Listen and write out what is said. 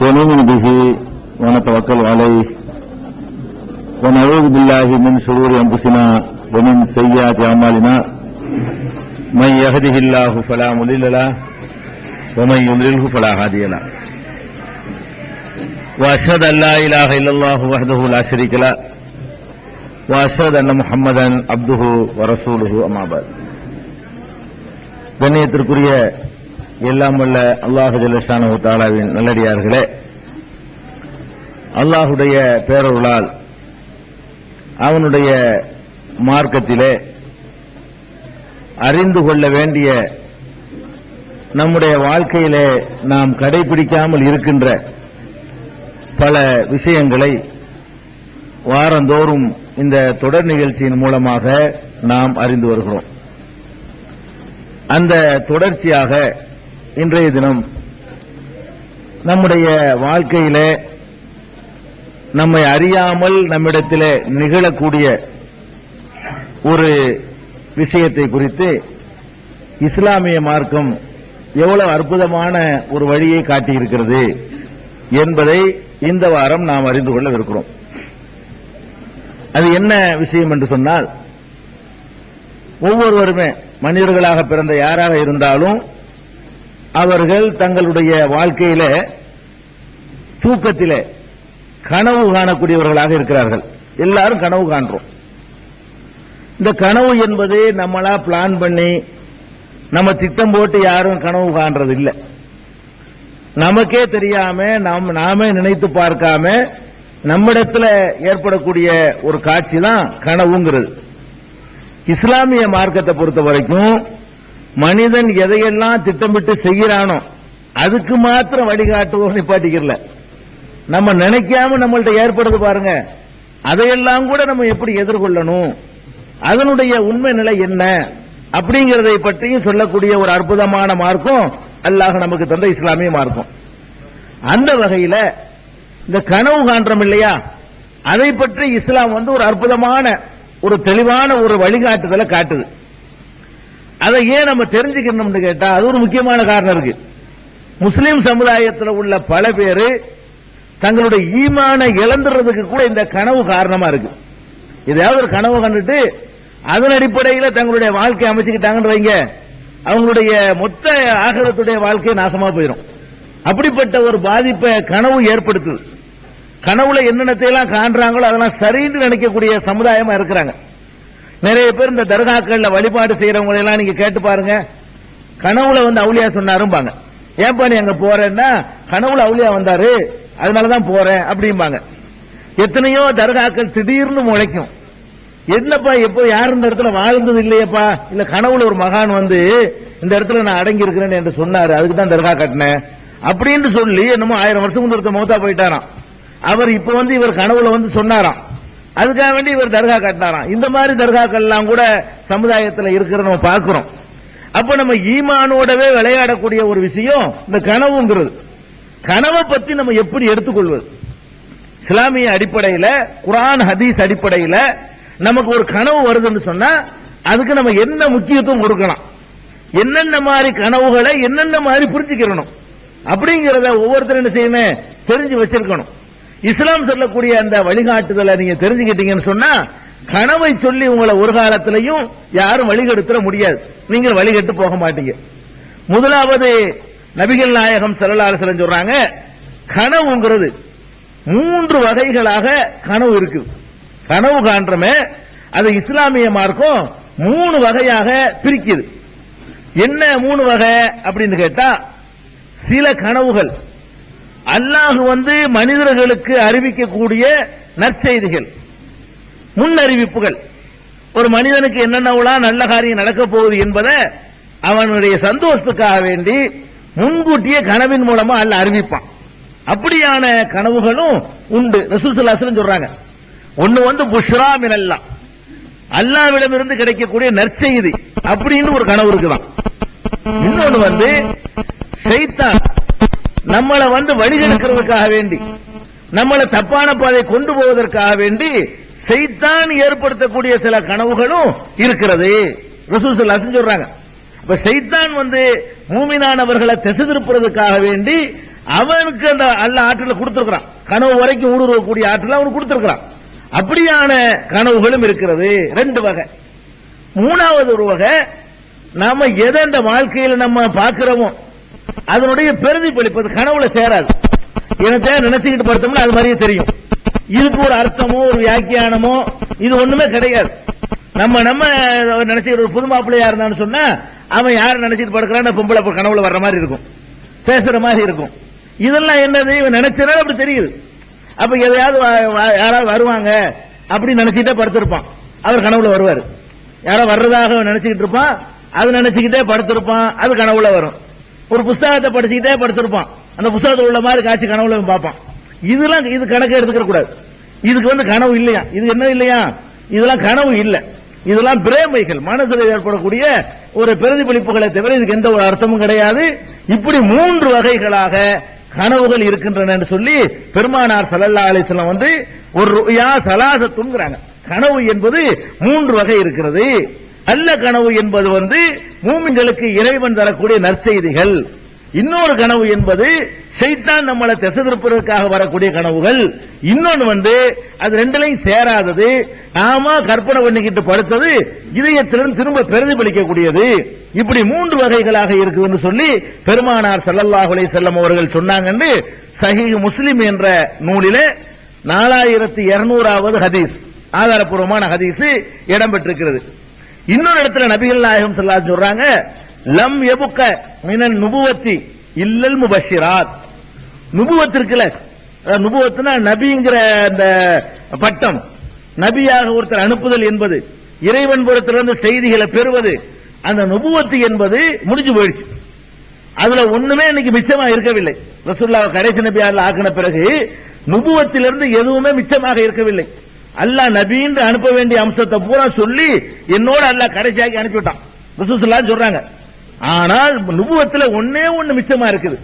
ونؤمن به ونتوكل عليه ونعوذ بالله من شرور انفسنا ومن سيئات اعمالنا من يهده الله فلا مضل له ومن يضلله فلا هادي له واشهد ان لا اله الا الله وحده لا شريك له واشهد ان محمدا عبده ورسوله اما بعد கண்ணியத்திற்குரிய எல்லாம் வல்ல அல்லாஹு ஜல்லஷானு தாலாவின் நல்லடியார்களே அல்லாஹுடைய பேரருளால் அவனுடைய மார்க்கத்திலே அறிந்து கொள்ள வேண்டிய நம்முடைய வாழ்க்கையிலே நாம் கடைபிடிக்காமல் இருக்கின்ற பல விஷயங்களை வாரந்தோறும் இந்த தொடர் நிகழ்ச்சியின் மூலமாக நாம் அறிந்து வருகிறோம். அந்த தொடர்ச்சியாக இன்றைய தினம் நம்முடைய வாழ்க்கையில நம்மை அறியாமல் நம்மிடத்திலே நிகழக்கூடிய ஒரு விஷயத்தை குறித்து இஸ்லாமிய மார்க்கம் எவ்வளவு அற்புதமான ஒரு வழியை காட்டியிருக்கிறது என்பதை இந்த வாரம் நாம் அறிந்து கொள்ளவிருக்கிறோம். அது என்ன விஷயம் என்று சொன்னால் ஒவ்வொருவருமே மனிதர்களாக பிறந்த யாராக இருந்தாலும் அவர்கள் தங்களுடைய வாழ்க்கையில தூக்கத்திலே கனவு காணக்கூடியவர்களாக இருக்கிறார்கள். எல்லாரும் கனவு காண்றோம். இந்த கனவு என்பது நம்மளா பிளான் பண்ணி நம்ம திட்டம் போட்டு யாரும் கனவு காண்றது இல்லை நமக்கே தெரியாம நாம் நாமே நினைத்து பார்க்காம நம்மிடத்துல ஏற்படக்கூடிய ஒரு காட்சி தான் கனவுங்கிறது. இஸ்லாமிய மார்க்கத்தை பொறுத்த வரைக்கும் மனிதன் எதையெல்லாம் திட்டமிட்டு செய்கிறானோ அதுக்கு மாத்திரம் வழிகாட்டுவோம் நிப்பாட்டிக்கிறல. நம்ம நினைக்காம நம்மள்ட்ட ஏற்படுது பாருங்க. அதையெல்லாம் கூட நம்ம எப்படி எதிர்கொள்ளணும்? அதனுடைய உண்மை நிலை என்ன? அப்படிங்கறதை பற்றியும் சொல்லக்கூடிய ஒரு அற்புதமான மார்க்கம் அல்லாஹ் நமக்கு தந்த இஸ்லாமிய மார்க்கம். அந்த வகையில இந்த கனவு காண்றோம் இல்லையா? அதை பற்றி இஸ்லாம் வந்து ஒரு அற்புதமான ஒரு தெளிவான ஒரு வழிகாட்டுதலை காட்டுது. அதை ஏன் நம்ம தெரிஞ்சுக்கணும்னு கேட்டா அது ஒரு முக்கியமான காரணம் இருக்கு. முஸ்லீம் சமுதாயத்தில் உள்ள பல பேரு தங்களுடைய ஈமான இழந்துறதுக்கு கூட இந்த கனவு காரணமா இருக்கு. ஏதாவது ஒரு கனவு கண்டுட்டு அதன் அடிப்படையில் தங்களுடைய வாழ்க்கை அமைச்சுக்கிட்டாங்கன்னு வைங்க. அவங்களுடைய மொத்த ஆகரத்துடைய வாழ்க்கை நாசமா போயிடும் அப்படிப்பட்ட ஒரு பாதிப்பை கனவு ஏற்படுத்துது. கனவுல என்னென்னத்தையெல்லாம் காண்றாங்களோ அதெல்லாம் சரின்னு நினைக்கக்கூடிய சமுதாயமா இருக்கிறாங்க. நிறைய பேர் இந்த தர்காக்கள்ல வழிபாடு செய்யறவங்க எல்லாம் நீங்க கேட்டு பாருங்க. கனவுல வந்து அவுளியா சொன்னாரும்பாங்க. ஏன்பா நீ அங்க போறேன்னா கனவுல அவுளியா வந்தாரு அதனாலதான் போறேன் அப்படிம்பாங்க. எத்தனையோ தர்காக்கள் திடீர்னு முளைக்கும். என்னப்பா எப்போ யார் இந்த இடத்துல வாழ்ந்தது இல்லையப்பா? இல்ல கனவுல ஒரு மகான் வந்து இந்த இடத்துல நான் அடங்கி இருக்கிறேன்னு என்று சொன்னாரு அதுக்கு தான் தர்கா கட்டினேன். அப்படின்னு சொல்லி என்னமோ ஆயிரம் வருஷம் ஒருத்தர் மௌத்தா போயிட்டாராம். அவர் இப்ப வந்து இவர் கனவுல வந்து சொன்னாராம். அதுக்காக வேண்டி இவர் தர்கா கட்டினாராம். இந்த மாதிரி தர்காக்கள் எல்லாம் கூட சமுதாயத்தில் இருக்கிறத நம்ம பார்க்கிறோம். அப்ப நம்ம ஈமானோடவே விளையாடக்கூடிய ஒரு விஷயம் இந்த கனவுங்கிறது. கனவை பத்தி நம்ம எப்படி எடுத்துக்கொள்வது? இஸ்லாமிய அடிப்படையில குரான் ஹதீஸ் அடிப்படையில நமக்கு ஒரு கனவு வருதுன்னு சொன்னா அதுக்கு நம்ம என்ன முக்கியத்துவம் கொடுக்கலாம்? என்னென்ன மாதிரி கனவுகளை என்னென்ன மாதிரி புரிஞ்சுக்கிறணும் அப்படிங்கறத ஒவ்வொருத்தரும் என்ன செய்யணும்? தெரிஞ்சு வச்சிருக்கணும். இஸ்லாம் சொல்லக்கூடிய அந்த வழிகாட்டுதலை நீங்க தெரிஞ்சுக்கிட்டீங்கன்னு சொன்னா கனவை சொல்லி உங்களை ஒரு காலத்திலையும் யாரும் வழிகெடுத்துட முடியாது. நீங்கள் வழிகட்டு போக மாட்டீங்க. முதலாவது நபிகள் நாயகம் செல்லலாசலம் சொல்றாங்க கனவுங்கிறது மூன்று வகைகளாக கனவு இருக்குது. கனவு காண்றமே அது இஸ்லாமிய மார்க்கம் மூணு வகையாக பிரிக்குது. என்ன மூணு வகை அப்படின்னு கேட்டா சில கனவுகள். அல்லாஹ் வந்து மனிதர்களுக்கு அறிவிக்கக்கூடிய நற்செய்திகள் முன்னறிவிப்புகள். ஒரு மனிதனுக்கு என்னென்னவெல்லாம் நல்ல காரியம் நடக்கப் போகுது என்பதை அவனுடைய சந்தோஷத்துக்காக வேண்டி முன்கூட்டியே கனவின் மூலமா அல்ல அறிவிப்பான். அப்படியான கனவுகளும் உண்டு. ரசூல் சொல்றாங்க ஒண்ணு வந்து புஷ்ரா மினல்லாம் அல்லாவிடமிருந்து கிடைக்கக்கூடிய நற்செய்தி அப்படின்னு ஒரு கனவு இருக்குதான். இன்னொன்னு வந்து சைத்தான் நம்மளை வந்து வழிகெடுக்கிறதுக்காக வேண்டி நம்மளை தப்பான பாதை கொண்டு போவதற்காக வேண்டி செய்தான் ஏற்படுத்தக்கூடிய சில கனவுகளும் இருக்கிறது. ரசூல் ஸல்லல்லாஹு சொல்றாங்க. இப்ப செய்தான் வந்து மூமினானவர்களை திசை திருப்புறதுக்காக வேண்டி அவனுக்கு அந்த அல்ல ஆற்றல கொடுத்திருக்கிறான். கனவு வரைக்கும் ஊடுருவக்கூடிய ஆற்றலை அவனுக்கு கொடுத்திருக்கிறான். அப்படியான கனவுகளும் இருக்கிறது. ரெண்டு வகை. மூணாவது ஒரு வகை நாம எதை இந்த வாழ்க்கையில நம்ம பார்க்கிறோமோ அதனுடைய பிரதிபலிப்பு அது கனவுல சேராது. எனக்கு நினைச்சுக்கிட்டு படுத்தோம்னா அது மாதிரியே தெரியும். இதுக்கு ஒரு அர்த்தமோ ஒரு வியாக்கியானமோ இது ஒண்ணுமே கிடையாது. நம்ம நம்ம நினைச்சுக்கிற ஒரு புது மாப்பிள்ளையா இருந்தான்னு சொன்னா அவன் யார் நினைச்சிட்டு படுக்கிறான்னு பொம்பளை கனவுல வர்ற மாதிரி இருக்கும். பேசுற மாதிரி இருக்கும். இதெல்லாம் என்னது? இவன் நினைச்சனால அப்படி தெரியுது. அப்ப எதையாவது யாராவது வருவாங்க அப்படின்னு நினைச்சிட்டே படுத்திருப்பான். அவர் கனவுல வருவார். யாரோ வர்றதாக அவன் நினைச்சுக்கிட்டு இருப்பான். அது நினைச்சுக்கிட்டே படுத்திருப்பான். அது கனவுல வரும். ஒரு புஸ்தகத்தை படிச்சுக்கிட்டே படுத்திருப்பான். அந்த புஸ்தகத்தில் உள்ள மாதிரி காட்சி கனவுல பார்ப்பான். இதெல்லாம் இது கணக்கே எடுத்துக்க கூடாது. இதுக்கு வந்து கனவு இல்லையா? இது என்ன இல்லையா? இதெல்லாம் கனவு இல்லை. இதெல்லாம் பிரேமைகள். மனசுல ஏற்படக்கூடிய ஒரு பிரதிபலிப்புகளை தவிர இதுக்கு எந்த ஒரு அர்த்தமும் கிடையாது. இப்படி மூன்று வகைகளாக கனவுகள் இருக்கின்றன என்று சொல்லி பெருமானார் ஸல்லல்லாஹு அலைஹி வந்து ஒரு ருயா சலாசத்துங்கிறாங்க கனவு என்பது மூன்று வகை இருக்கிறது. நல்ல கனவு என்பது வந்து மூமின்களுக்கு இறைவன் தரக்கூடிய நற்செய்திகள். இன்னொரு கனவு என்பது செய்தான் நம்மளை திசை திருப்பதற்காக வரக்கூடிய கனவுகள். இன்னொன்று வந்து அது ரெண்டுலையும் சேராதது. நாம கற்பனை பண்ணிக்கிட்டு படுத்தது இதயத்திலிருந்து திரும்ப பிரதிபலிக்கக்கூடியது. இப்படி மூன்று வகைகளாக இருக்குதுன்னு சொல்லி பெருமானார் ஸல்லல்லாஹு அலைஹி வஸல்லம் அவர்கள் சொன்னாங்கன்னு சஹி முஸ்லிம் என்ற நூலில நாலாயிரத்தி இருநூறாவது ஹதீஸ் ஆதாரப்பூர்வமான ஹதீஸ் இடம்பெற்றிருக்கிறது. இன்னொரு இடத்துல நபிகள் நாயகம் செல்லா சொல்றாங்க லம் எபுக்க மினன் நுபுவத்தி இல்லல் முபஷிராத். நுபுவத் இருக்குல்ல நுபுவத்துனா நபிங்கிற அந்த பட்டம். நபியாக ஒருத்தர் அனுப்புதல் என்பது இறைவன் புறத்திலிருந்து செய்திகளை பெறுவது அந்த நுபுவத்து என்பது முடிஞ்சு போயிடுச்சு. அதுல ஒண்ணுமே இன்னைக்கு மிச்சமா இருக்கவில்லை. ரசூல்லா கரேசி நபியாரில் ஆக்கின பிறகு நுபுவத்திலிருந்து எதுவுமே மிச்சமாக இருக்கவில்லை. அல்லாஹ் நபின்னு அனுப்ப வேண்டிய அம்சத்தை பூரா சொல்லி என்னோட அல்லாஹ் கடைசியாக்கி அனுப்பிவிட்டான். ரசூலுல்லாஹ் சொல்றாங்க. ஆனால் நுபுவத்தில் ஒண்ணே ஒண்ணு மிச்சமா இருக்குது.